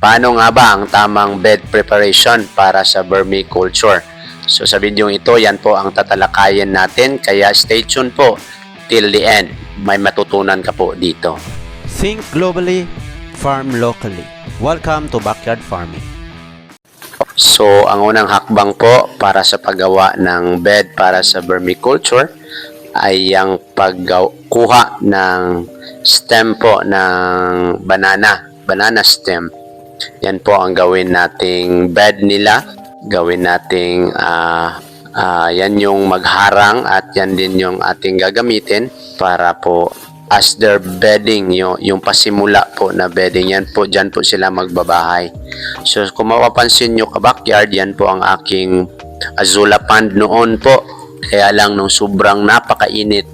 Paano nga ba ang tamang bed preparation para sa vermiculture? So sa video ito, yan po ang tatalakayin natin. Kaya stay tuned po till the end. May matutunan ka po dito. Think globally, farm locally. Welcome to Backyard Farming. So, ang unang hakbang po para sa paggawa ng bed para sa vermiculture ay ang pagkuha ng stem po ng banana, banana stem. Yan po ang gawin nating bed nila. Gawin nating ah, ah, yan yung magharang at yan din yung ating gagamitin para po as their bedding, yung, yung pasimula po na bedding, yan po, dyan po sila magbabahay. So, kung mapapansin nyo ka-backyard, yan po ang aking azula pond noon po. Kaya lang nung sobrang napakainit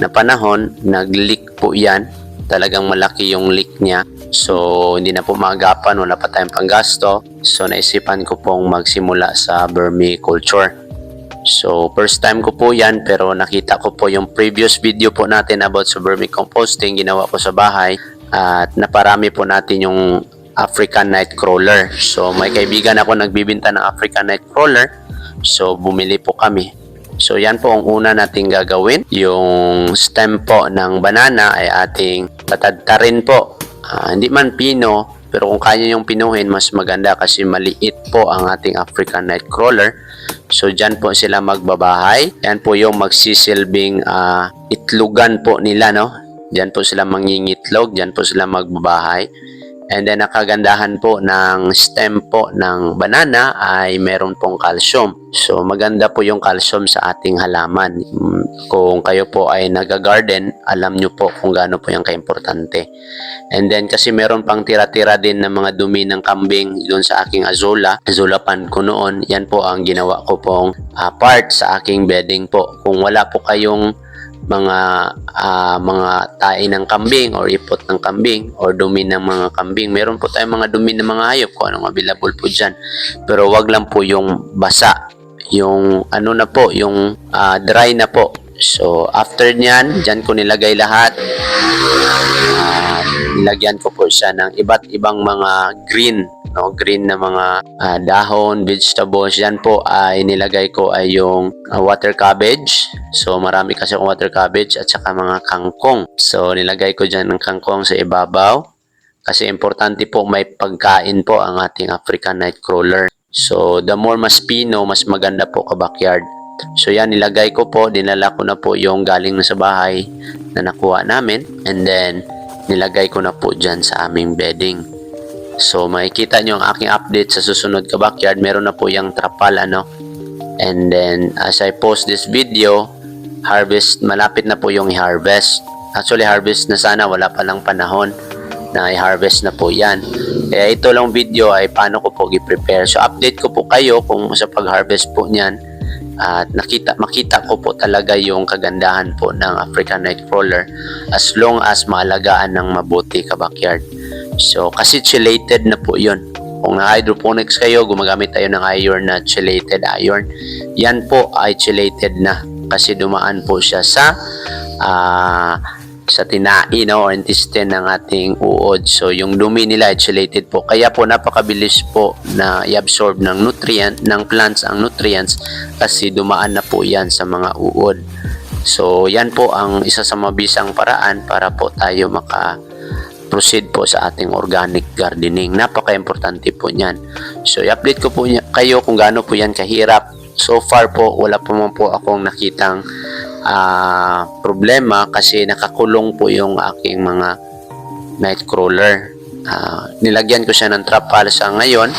na panahon, nag-leak po yan. Talagang malaki yung leak niya. So, hindi na po maagapan, wala pa tayong panggasto. So, naisipan ko pong magsimula sa vermiculture. So, first time ko po yan pero nakita ko po yung previous video po natin about sa vermicomposting ginawa ko sa bahay at naparami po natin yung African Nightcrawler. So, may kaibigan ako nagbibinta ng African Nightcrawler. So, bumili po kami. So, yan po ang una nating gagawin. Yung stem po ng banana ay ating tatadtarin po. Ah, hindi man pino, pero kung kaya yung pinuhin, mas maganda kasi maliit po ang ating African Nightcrawler. So, dyan po sila magbabahay. Yan po yung magsisilbing ah, itlugan po nila, no? Dyan po sila mangingitlog, dyan po sila magbabahay. And then, nakagandahan po ng stem po ng banana ay meron pong calcium. So, maganda po yung calcium sa ating halaman. Kung kayo po ay nag-garden, alam nyo po kung gaano po yung kaimportante. And then, kasi meron pang tira-tira din ng mga dumi ng kambing doon sa aking azola. Azola pan ko noon, yan po ang ginawa ko pong ah, part sa aking bedding po. Kung wala po kayong mga ah, mga tae ng kambing or ipot ng kambing or dumi ng mga kambing. Meron po tayong mga dumi ng mga hayop kung anong available po dyan. Pero wag lang po yung basa. Yung ano na po, yung ah, dry na po. So, after nyan, dyan ko nilagay lahat. Ah, nilagyan ko po siya ng iba't ibang mga green no green na mga ah, dahon vegetables yan po ay nilagay ko ay yung ah, water cabbage so marami kasi akong water cabbage at saka mga kangkong so nilagay ko dyan ng kangkong sa ibabaw kasi importante po may pagkain po ang ating African Nightcrawler so the more mas pino mas maganda po ka backyard So yan, nilagay ko po, dinala ko na po yung galing na sa bahay na nakuha namin. And then, nilagay ko na po dyan sa aming bedding. So makikita nyo ang aking update sa susunod ka backyard. Meron na po yung trapal ano. And then, as I post this video, harvest, malapit na po yung i-harvest. Actually, harvest na sana, wala pa lang panahon na i-harvest na po yan. Kaya ito lang video ay paano ko po i-prepare. So update ko po kayo kung sa pag-harvest po niyan at nakita makita ko po talaga yung kagandahan po ng African Nightcrawler as long as maalagaan ng mabuti ka backyard. So kasi chelated na po 'yon. Kung na hydroponics kayo, gumagamit tayo ng iron na chelated iron. Yan po ay chelated na kasi dumaan po siya sa ah, sa tinai no, or intestine ng ating uod. So, yung dumi nila ay chelated po. Kaya po napakabilis po na i-absorb ng nutrient, ng plants ang nutrients kasi dumaan na po yan sa mga uod. So, yan po ang isa sa mabisang paraan para po tayo maka proceed po sa ating organic gardening. Napaka-importante po niyan. So, i-update ko po kayo kung gaano po yan kahirap. So far po, wala po man po akong nakitang ah, problema kasi nakakulong po yung aking mga nightcrawler. Ah, nilagyan ko siya ng trapal sa ngayon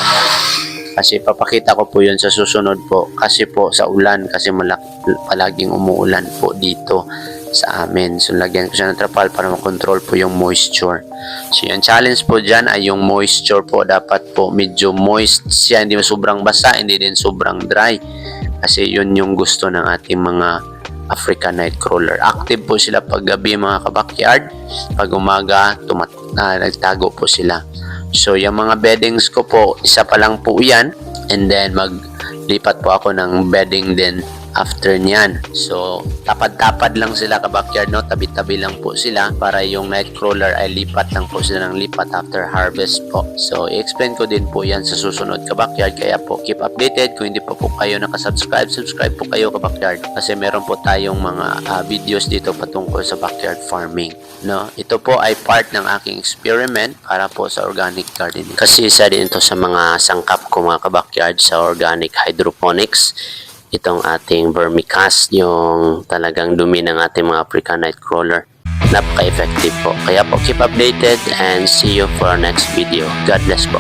kasi papakita ko po yun sa susunod po kasi po sa ulan kasi malak palaging umuulan po dito sa amin. So, lagyan ko siya ng trapal para makontrol po yung moisture. So, yung challenge po dyan ay yung moisture po. Dapat po medyo moist siya. Hindi sobrang basa, hindi din sobrang dry. Kasi yun yung gusto ng ating mga African Nightcrawler. Active po sila pag gabi mga kabakyard. Pag umaga, tumat ah, nagtago po sila. So, yung mga beddings ko po, isa pa lang po yan. And then, maglipat po ako ng bedding din after niyan. So, tapad-tapad lang sila ka-backyard, no? Tabi-tabi lang po sila para yung nightcrawler ay lipat lang po sila ng lipat after harvest po. So, i-explain ko din po yan sa susunod ka-backyard. Kaya po, keep updated. Kung hindi pa po kayo nakasubscribe, subscribe po kayo ka-backyard. Kasi meron po tayong mga ah, videos dito patungkol sa backyard farming. No? Ito po ay part ng aking experiment para po sa organic gardening. Kasi isa din ito sa mga sangkap ko mga ka-backyard sa organic hydroponics itong ating vermicast, yung talagang dumi ng ating mga African Nightcrawler. Napaka-effective po. Kaya po, keep updated and see you for our next video. God bless po.